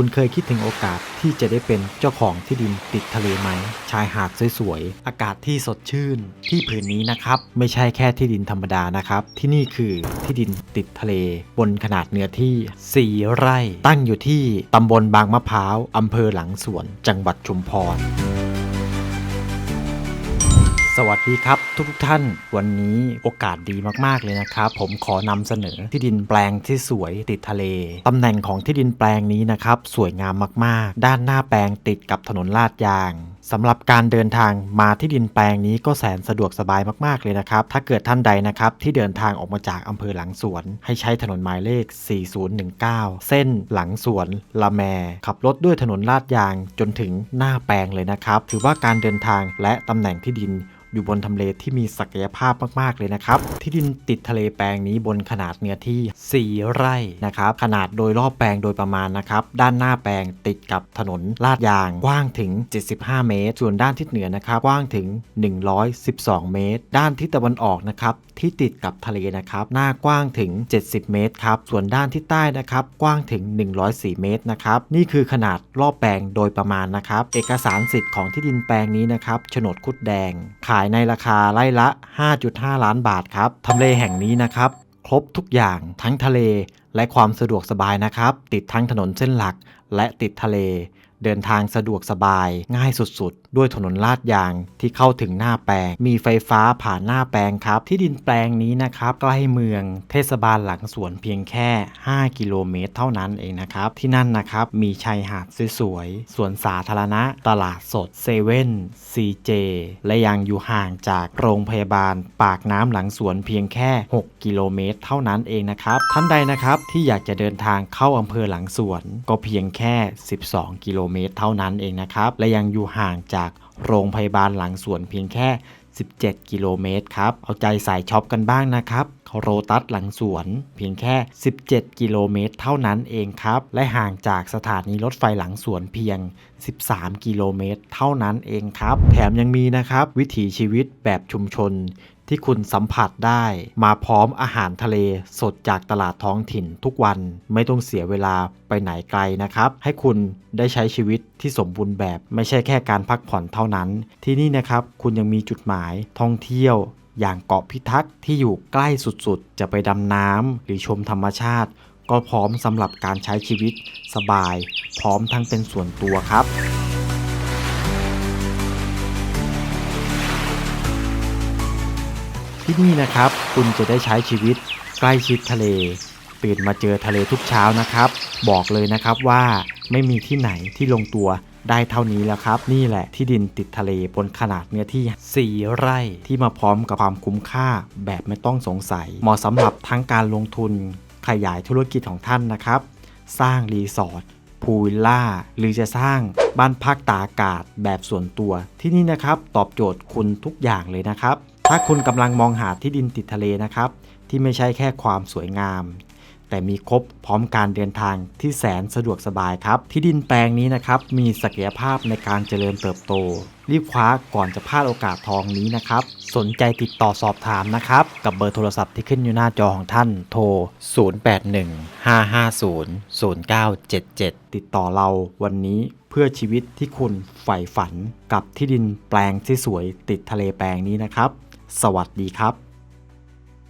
คุณเคยคิดถึงโอกาสที่จะได้เป็นเจ้าของที่ดินติดทะเลไหม ชายหาดสวยๆ อากาศที่สดชื่น ที่ผืนนี้นะครับ ไม่ใช่แค่ที่ดินธรรมดานะครับ ที่นี่คือที่ดินติดทะเล บนขนาดเนื้อที่ 4 ไร่ ตั้งอยู่ที่ตำบลบางมะพร้าวอำเภอหลังสวน จังหวัดชุมพร สวัสดีครับ ทุกทท่านวันนี้โอกาสดีมากๆเลยนะครับ ผมขอนำเสนอที่ดินแปลงที่สวยติดทะเลตำแหน่งของที่ดินแปลงนี้นะครับสวยงามมากๆ ด้านหน้าแปลงติดกับถนนลาดยางสำหรับการเดินทางมาที่ดินแปลงนี้ก็แสนสะดวกสบายมากๆเลยนะครับ ถ้าเกิดท่านใดนะครับที่เดินทางออกมาจากอำเภอหลังสวน ให้ใช้ถนนหมายเลข 4019 เส้นหลังสวนละแม ขับรถด้วยถนนลาดยางจนถึงหน้าแปลงเลยนะครับ ถือว่าการเดินทางและตำแหน่งที่ดินอยู่บนทำเลที่มีศักยภาพมาก ๆ เลยนะครับ ที่ดินติดทะเลแปลงนี้บนขนาดเนื้อที่ 4 ไร่นะครับ ขนาดโดยรอบแปลงโดยประมาณนะครับ ด้านหน้าแปลงติดกับถนนลาดยาง กว้างถึง 75 เมตร ส่วนด้านทิศเหนือนะครับ กว้างถึง 112 เมตร ด้านทิศตะวันออกนะครับ ที่ติดกับทะเลนะครับ หน้ากว้างถึง 70 เมตรครับ ส่วนด้านที่ใต้นะครับ กว้างถึง 104 เมตรนะครับ นี่คือขนาดรอบแปลงโดยประมาณนะครับ เอกสารสิทธิ์ของที่ดินแปลงนี้นะครับ โฉนดคุดแดงขายในราคาไร่ละ 5.5 ล้านบาทครับทำเลแห่งนี้นะครับ ครบทุกอย่างทั้งทะเลและความสะดวกสบายนะครับ ติดทั้งถนนเส้นหลัก และติดทะเล เดินทางสะดวกสบายง่ายสุดๆด้วยถนนลาดยางที่เข้าถึงหน้าแปลง มีไฟฟ้าผ่านหน้าแปลงครับ ที่ดินแปลงนี้นะครับใกล้เมืองเทศบาลหลังสวนเพียงแค่ 5 กิโลเมตร เท่านั้นเองนะครับ ที่นั่นนะครับมีชายหาดสวยๆ สวนสาธารณะ ตลาดสดเซเว่นซีเจและยังอยู่ห่างจากโรงพยาบาล ปากน้ำหลังสวนเพียงแค่ 6 กิโลเมตร เท่านั้นเองนะครับท่านใดนะครับที่อยากจะเดินทางเข้าอำเภอหลังสวน ก็เพียงแค่ 12 กิโลเมตร เท่านั้นเองนะครับและยังอยู่ห่างจากโรงพยาบาลหลังสวนเพียงแค่ 17 กิโลเมตรครับ เอาใจสายช็อปกันบ้างนะครับโรตัสหลังสวนเพียงแค่ 17 กิโลเมตร เท่านั้นเองครับ และห่างจากสถานีรถไฟหลังสวนเพียง 13 กิโลเมตร เท่านั้นเองครับ แถมยังมีนะครับ วิถีชีวิตแบบชุมชน ที่คุณสัมผัสได้ มาพร้อมอาหารทะเลสดจากตลาดท้องถิ่นทุกวันไม่ต้องเสียเวลาไปไหนไกลนะครับ ให้คุณได้ใช้ชีวิตที่สมบูรณ์แบบไม่ใช่แค่การพักผ่อนเท่านั้น ที่นี่นะครับคุณยังมีจุดหมายท่องเที่ยวอย่างเกาะพิทักษ์ที่อยู่ใกล้สุดๆ จะไปดำน้ำหรือชมธรรมชาติ ก็พร้อมสำหรับการใช้ชีวิตสบาย พร้อมทั้งเป็นส่วนตัวครับ ที่นี่นะครับ คุณจะได้ใช้ชีวิตใกล้ชิดทะเล ตื่นมาเจอทะเลทุกเช้านะครับ บอกเลยนะครับว่าไม่มีที่ไหนที่ลงตัวได้เท่านี้แล้วครับ นี่แหละที่ดินติดทะเลบนขนาดเนื้อที่ 4 ไร่ที่มาพร้อมกับความคุ้มค่าแบบไม่ต้องสงสัย เหมาะสำหรับทั้งการลงทุนขยายธุรกิจของท่านนะครับ สร้างรีสอร์ทพูลลล่า หรือจะสร้างบ้านพักตากอากาศแบบส่วนตัว ที่นี่นะครับตอบโจทย์คุณทุกอย่างเลยนะครับ ถ้าคุณกำลังมองหาที่ดินติดทะเลนะครับ ที่ไม่ใช่แค่ความสวยงาม แต่มีครบพร้อมการเดินทางที่แสนสะดวกสบายครับ ที่ดินแปลงนี้นะครับ มีศักยภาพในการเจริญเติบโต รีบคว้าก่อนจะพลาดโอกาสทองนี้นะครับ สนใจติดต่อสอบถามนะครับ กับเบอร์โทรศัพท์ที่ขึ้นอยู่หน้าจอของท่านโทร 0815500977 ติดต่อเราวันนี้เพื่อชีวิตที่คุณใฝ่ฝันกับที่ดินแปลงที่สวยติดทะเลแปลงนี้นะครับ สวัสดีครับ